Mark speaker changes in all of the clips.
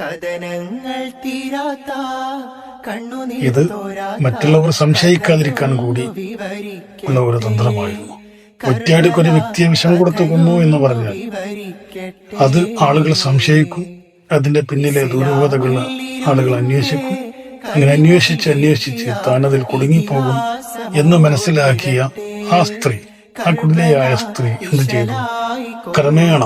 Speaker 1: കഥനങ്ങൾ തീരാത്ത
Speaker 2: ഇത് മറ്റുള്ളവർ സംശയിക്കാതിരിക്കാൻ കൂടി ഉള്ള ഒരു തന്ത്രമായിരുന്നു. ഒറ്റയാടിക്ക് ഒരു വ്യക്തിയെ വിഷം കൊടുത്തു കൊന്നു എന്ന് പറഞ്ഞാൽ അത് ആളുകൾ സംശയിക്കും. അതിന്റെ പിന്നിലെ ദുരൂഹതകൾ ആളുകൾ അന്വേഷിക്കും. അങ്ങനെ അന്വേഷിച്ച് അന്വേഷിച്ച് താനതിൽ കുടുങ്ങിപ്പോകും എന്ന് മനസ്സിലാക്കിയ ആ സ്ത്രീ ആ കുടിലയായ സ്ത്രീ എന്ത് ചെയ്തു? ക്രമേണ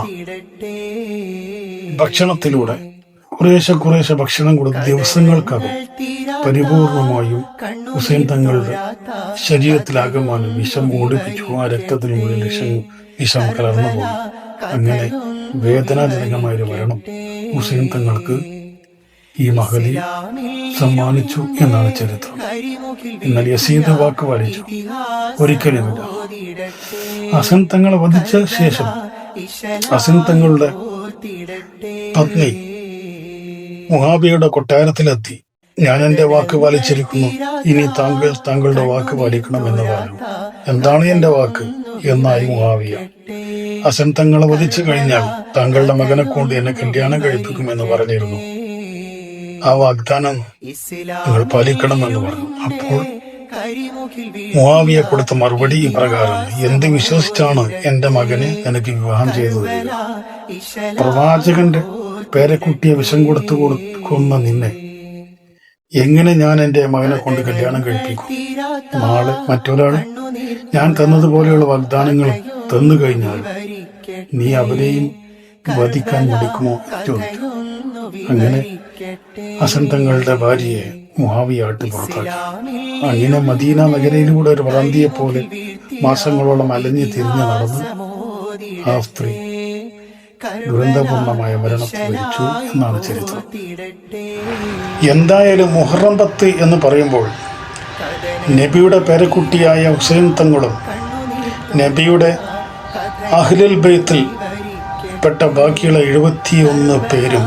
Speaker 2: ഭക്ഷണത്തിലൂടെ കുറേശ്ശെ കുറേശ്ശെ ഭക്ഷണം കൊടുത്ത് ദിവസങ്ങൾക്കകം പരിപൂർണമായും ഹുസൈൻ തങ്ങളുടെ ശരീരത്തിലാകമാനം വിഷം ഓടിപ്പിച്ചു. ആ രക്തത്തിന് മുകളിൽ വിഷം വിഷം കലർന്നു പോയി. അങ്ങനെ വേദനാജനകമായ ഒരു മരണം ഹുസൈൻ തങ്ങൾക്ക് ഈ മഹലി സമ്മാനിച്ചു എന്നാണ് ചരിത്രം. എന്നാൽ യസീദ് വാക്ക് വലിച്ചു ഒരിക്കലുമില്ല. ഹസൻ തങ്ങളെ വധിച്ച ശേഷം ഹസൻ തങ്ങളുടെ പത്നി മുഹാബിയുടെ കൊട്ടാരത്തിലെത്തി. ഞാൻ എന്റെ വാക്ക് പാലിച്ചിരിക്കുന്നു. ഇനി താങ്കൾ താങ്കളുടെ വാക്ക് പാലിക്കണം എന്ന് പറഞ്ഞു. എന്താണ് എന്റെ വാക്ക്? എന്നായി മുഹാവിയ അസൻ തങ്ങളെ വധിച്ചു കഴിഞ്ഞാൽ താങ്കളുടെ മകനെ കൊണ്ട് എന്നെ കല്യാണം കഴിപ്പിക്കുമെന്ന് പറഞ്ഞിരുന്നു. ആ വാഗ്ദാനം നിങ്ങൾ പാലിക്കണമെന്ന് പറഞ്ഞു. അപ്പോൾ മുഹാവിയ കൊടുത്ത മറുപടി ഇപ്രകാരം എന്ത് വിശ്വസിച്ചാണ് എന്റെ മകനെ എനിക്ക് വിവാഹം ചെയ്തത് പ്രവാചകന്റെ പേരക്കുട്ടിയെ വിഷം കൊടുത്തു കൊടുക്കുന്ന നിന്നെ. എങ്ങനെ ഞാൻ എന്റെ മകനെ കൊണ്ട് കല്യാണം കഴിപ്പിക്കും? നാളെ മറ്റൊരാൾ ഞാൻ തന്നതുപോലെയുള്ള വാഗ്ദാനങ്ങൾ തന്നു കഴിഞ്ഞാൽ നീ അവരെയും വധിക്കാൻ മടിക്കുമോ ചോദിച്ചു അങ്ങനെ അസന്തങ്ങളുടെ തങ്ങളുടെ ഭാര്യയെ മുഹാവിയായിട്ട് പുറത്താക്കി. അങ്ങനെ മദീന നഗരയിലൂടെ ഒരു വറന്തിയെ പോലെ മാസങ്ങളോളം അലഞ്ഞു തിരിഞ്ഞു നടന്ന് ആ സ്ത്രീ ദുരന്തപൂർണമായ മരണത്തിൽ മരിച്ചു എന്നാണ് ചരിത്രം. എന്തായാലും മുഹറം പത്ത് എന്ന് പറയുമ്പോൾ നബിയുടെ പേരക്കുട്ടിയായ ഹുസൈൻ തങ്ങളും നബിയുടെ അഹ്ലുൽ ബൈത്തിൽ പെട്ട ബാക്കിയുള്ള എഴുപത്തിയൊന്ന് പേരും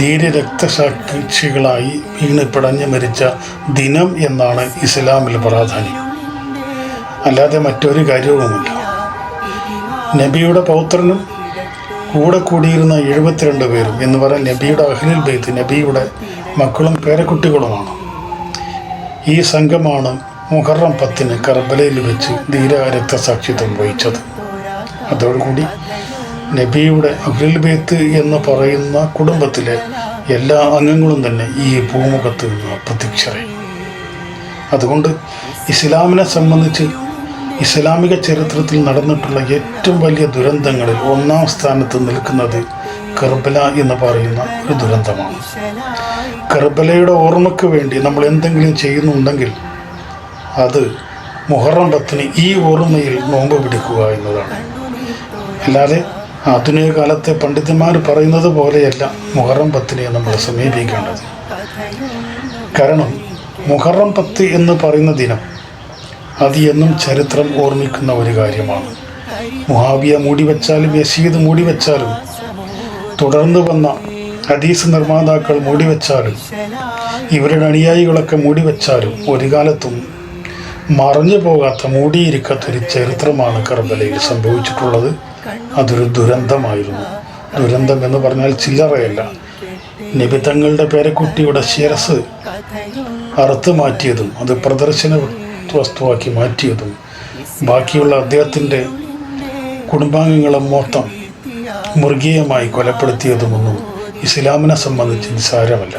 Speaker 2: ധീര രക്തസാക്ഷികളായി വീണ് പിടഞ്ഞു മരിച്ച ദിനം എന്നാണ് ഇസ്ലാമിൽ പ്രാധാന്യം. അല്ലാതെ മറ്റൊരു കാര്യവുമില്ല. നബിയുടെ പൗത്രനും കൂടെ കൂടിയിരുന്ന എഴുപത്തിരണ്ട് പേരും എന്ന് പറയാൻ നബിയുടെ അഹ്ലിൽ ബൈത്ത് നബിയുടെ മക്കളും പേരക്കുട്ടികളുമാണ്. ഈ സംഘമാണ് മുഹറം പത്തിന് കർബലയിൽ വെച്ച് ധീര രക്തസാക്ഷിത്വം വഹിച്ചത്. അതോടുകൂടി നബിയുടെ അഹ്ലിൽ ബൈത്ത് എന്ന് പറയുന്ന കുടുംബത്തിലെ എല്ലാ അംഗങ്ങളും തന്നെ ഈ ഭൂമുഖത്ത് നിന്ന് പ്രത്യക്ഷരായി. അതുകൊണ്ട് ഇസ്ലാമിനെ സംബന്ധിച്ച് ഇസ്ലാമിക ചരിത്രത്തിൽ നടന്നിട്ടുള്ള ഏറ്റവും വലിയ ദുരന്തങ്ങളിൽ ഒന്നാം സ്ഥാനത്ത് നിൽക്കുന്നത് കർബല എന്ന് പറയുന്ന ഒരു ദുരന്തമാണ്. കർബലയുടെ ഓർമ്മയ്ക്ക് വേണ്ടി നമ്മൾ എന്തെങ്കിലും ചെയ്യുന്നുണ്ടെങ്കിൽ അത് മുഹറം പത്തിന് ഈ ഓർമ്മയിൽ നോമ്പ് പിടിക്കുക എന്നതാണ്. അല്ലാതെ ആധുനിക കാലത്തെ പണ്ഡിതന്മാർ പറയുന്നത് പോലെയല്ല മുഹറം പത്തിനെ നമ്മൾ സമീപിക്കേണ്ടത്. കാരണം മുഹറം പത്ത് എന്ന് പറയുന്ന ദിനം അത് എന്നും ചരിത്രം ഓർമ്മിക്കുന്ന ഒരു കാര്യമാണ്. മുഹാബിയ മൂടിവെച്ചാലും യസീദ് മൂടിവെച്ചാലും തുടർന്ന് വന്ന ഹദീസ് നിർമ്മാതാക്കൾ മൂടിവെച്ചാലും ഇവരുടെ അനുയായികളൊക്കെ മൂടിവെച്ചാലും ഒരു കാലത്തും മറഞ്ഞു പോകാത്ത മൂടിയിരിക്കാത്ത ഒരു ചരിത്രമാണ് കർബലയിൽ സംഭവിച്ചിട്ടുള്ളത്. അതൊരു ദുരന്തമായിരുന്നു. ദുരന്തം എന്ന് പറഞ്ഞാൽ ചില്ലറയല്ല. നബി തങ്ങളുടെ പേരക്കുട്ടിയുടെ ശിരസ് അറുത്തു മാറ്റിയതും അത് പ്രദർശന വസ്തുവാക്കി മാറ്റിയതും ബാക്കിയുള്ള അദ്ദേഹത്തിന്റെ കുടുംബാംഗങ്ങളെ മൊത്തം മൃഗീയമായി കൊലപ്പെടുത്തിയതുമൊന്നും ഇസ്ലാമിനെ സംബന്ധിച്ച് നിസ്സാരമല്ല.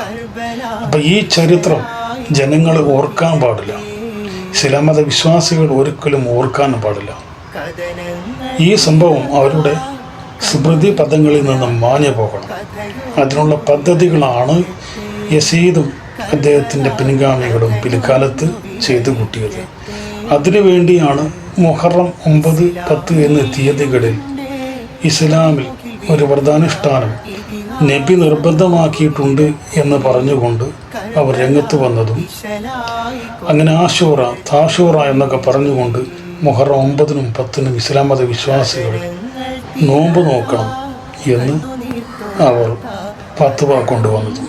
Speaker 2: അപ്പം ഈ ചരിത്രം ജനങ്ങൾ ഓർക്കാൻ പാടില്ല. ഇസ്ലാം മത വിശ്വാസികൾ ഒരിക്കലും ഓർക്കാൻ പാടില്ല. ഈ സംഭവം അവരുടെ സ്മൃതി പദങ്ങളിൽ നിന്നും മാഞ്ഞു പോകണം. അതിനുള്ള പദ്ധതികളാണ് യസീദും അദ്ദേഹത്തിന്റെ പിൻഗാമികളും പിൽക്കാലത്ത് ചെയ്തു കൂട്ടിയത്. അതിനുവേണ്ടിയാണ് മുഹറം ഒമ്പത് പത്ത് എന്ന തീയതികളിൽ ഇസ്ലാമിൽ ഒരു വ്രതാനുഷ്ഠാനം നബി നിർബന്ധമാക്കിയിട്ടുണ്ട് എന്ന് പറഞ്ഞുകൊണ്ട് അവർ രംഗത്ത് വന്നതും അങ്ങനെ ആഷൂറ താഷൂറ എന്നൊക്കെ പറഞ്ഞുകൊണ്ട് മുഹറം ഒമ്പതിനും പത്തിനും ഇസ്ലാം മത വിശ്വാസികൾ നോമ്പ് നോക്കണം എന്ന് അവർ പത്തുവ കൊണ്ടുവന്നത്.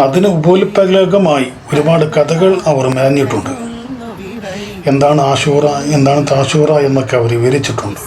Speaker 2: അതിന് ഉപോത്പലകമായി ഒരുപാട് കഥകൾ അവർ മേഞ്ഞിട്ടുണ്ട് എന്താണ് ആഷൂറ എന്താണ് താഷൂറ എന്നൊക്കെ അവർ വിവരിച്ചിട്ടുണ്ട്.